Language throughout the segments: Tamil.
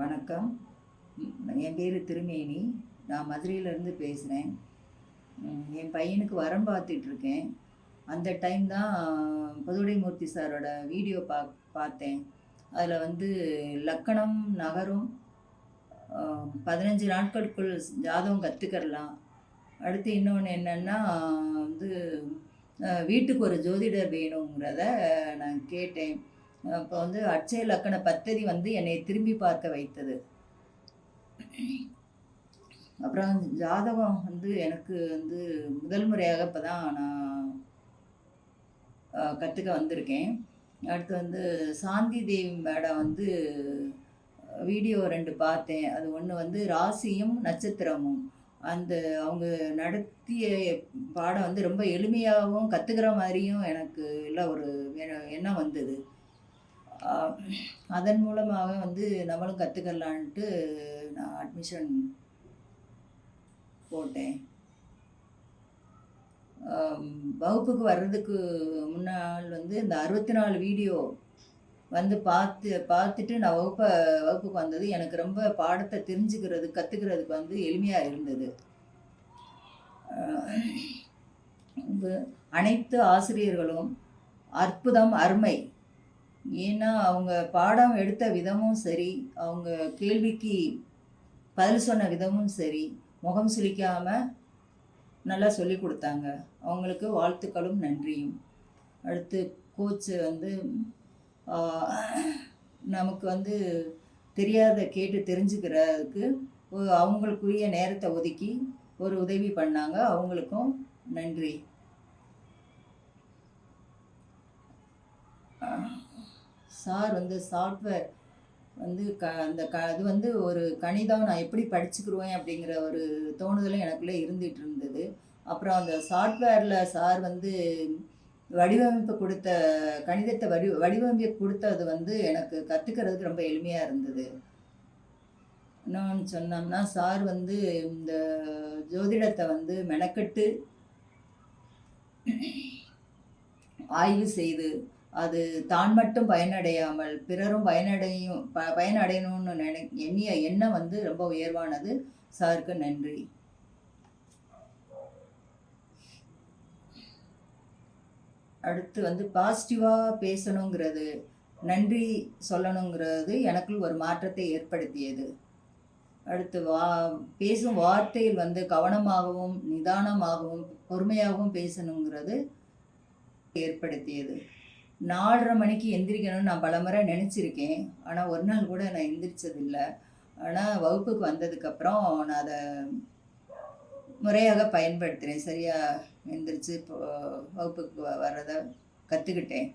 வணக்கம். என் பேர் திருமேனி. நான் மதுரையிலேருந்து பேசுகிறேன் என் பையனுக்கு வரம் பார்த்துட்ருக்கேன். அந்த டைம் தான் புதுடைமூர்த்தி சாரோட வீடியோ பா பார்த்தேன். அதில் வந்து லக்கணம் நகரும் பதினஞ்சு நாட்களுக்குள் ஜாதகம் கற்றுக்கரலாம் அடுத்து இன்னொன்று என்னென்னா வந்து வீட்டுக்கு ஒரு ஜோதிடர் வேணுங்கிறத நான் கேட்டேன். அப்போ வந்து அட்சய லக்கண பத்ததி வந்து என்னை திரும்பி பார்க்க வைத்தது. அப்புறம் ஜாதகம் வந்து எனக்கு வந்து முதல் முறையாக இப்போ தான் நான் கற்றுக்க வந்திருக்கேன். அடுத்து வந்து சாந்தி தேவி மேடம் வந்து வீடியோ ரெண்டு பார்த்தேன். அது ஒன்று வந்து ராசியும் நட்சத்திரமும். அந்த அவங்க நடத்திய பாடம் வந்து ரொம்ப எளிமையாகவும் கற்றுக்கிற மாதிரியும் எனக்கு எல்லாம் ஒரு எண்ணம் வந்தது. அதன் மூலமாக வந்து நம்மளும் கற்றுக்கலான்ட்டு நான் அட்மிஷன் போட்டேன். வகுப்புக்கு வர்றதுக்கு முன்னால் வந்து இந்த அறுபத்தி நாலு வீடியோ வந்து பார்த்து பார்த்துட்டு நான் வகுப்பை வகுப்புக்கு வந்தது எனக்கு ரொம்ப பாடத்தை தெரிஞ்சுக்கிறது கற்றுக்கிறதுக்கு வந்து எளிமையாக இருந்தது. அனைத்து ஆசிரியர்களும் அற்புதம் அருமை ஏன்னா அவங்க பாடம் எடுத்த விதமும் சரி அவங்க கேள்விக்கு பதில் சொன்ன விதமும் சரி முகம் சுளிக்காமல் நல்லா சொல்லி கொடுத்தாங்க. அவங்களுக்கு வாழ்த்துக்களும் நன்றியும். அடுத்து கோச்சு வந்து நமக்கு வந்து தெரியாத கேட்டு தெரிஞ்சுக்கிறதுக்கு அவங்களுக்குரிய நேரத்தை ஒதுக்கி ஒரு உதவி பண்ணாங்க. அவங்களுக்கும் நன்றி. சார் வந்து சாஃப்ட்வேர் வந்து க அந்த க அது வந்து ஒரு கணிதம் நான் எப்படி படிச்சுக்கிருவேன் அப்படிங்கிற ஒரு தோணுதலும் எனக்குள்ளே இருந்துகிட்டு இருந்தது அப்புறம் அந்த சாஃப்ட்வேரில் சார் வந்து வடிவமைப்பு கொடுத்த கணிதத்தை வடி வடிவமைப்பு கொடுத்தது வந்து எனக்கு கற்றுக்கிறதுக்கு ரொம்ப எளிமையாக இருந்தது. இன்னொன்று சொன்னோம்னா சார் வந்து இந்த ஜோதிடத்தை வந்து மெனக்கெட்டு ஆய்வு செய்து அது தான் மட்டும் பயனடையாமல் பிறரும் பயனடையும் ப பயனடையணும்னு நினை எண்ணிய எண்ணம் வந்து ரொம்ப உயர்வானது. சாருக்கு நன்றி. அடுத்து வந்து பாசிட்டிவாக பேசணுங்கிறது நன்றி சொல்லணுங்கிறது எனக்குள் ஒரு மாற்றத்தை ஏற்படுத்தியது. அடுத்து வா பேசும் வார்த்தையில் வந்து கவனமாகவும் நிதானமாகவும் பொறுமையாகவும் பேசணுங்கிறது ஏற்படுத்தியது. நாலரை மணிக்கு எந்திரிக்கணும்னு நான் பலமுறை நினச்சிருக்கேன். ஆனால் ஒரு நாள் கூட நான் எந்திரிச்சதில்லை. ஆனால் வகுப்புக்கு வந்ததுக்கப்புறம் நான் அதை முறையாக பயன்படுத்துகிறேன் சரியாக எந்திரிச்சு இப்போ வகுப்புக்கு வ- வர்றதை கற்றுக்கிட்டேன்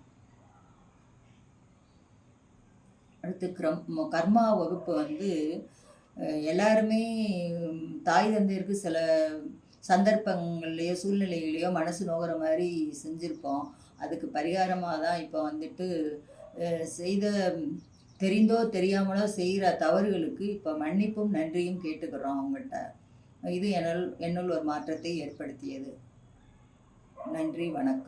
அடுத்து கிரம் கர்மா வகுப்பு வந்து எல்லாருமே தாய் தந்தையருக்கு சில சந்தர்ப்பங்கள்லையோ சூழ்நிலைகளையோ மனசு நோகிற மாதிரி செஞ்சுருப்போம். அதுக்கு பரிகாரமாக தான் இப்போ வந்துட்டு செய்த தெரிந்தோ தெரியாமலோ செய்கிற தவறுகளுக்கு இப்போ மன்னிப்பும் நன்றியும் கேட்டுக்கிறோம் அவங்கள்ட்ட. இது என்னுள் என்னுள் ஒரு மாற்றத்தை ஏற்படுத்தியது. நன்றி வணக்கம்.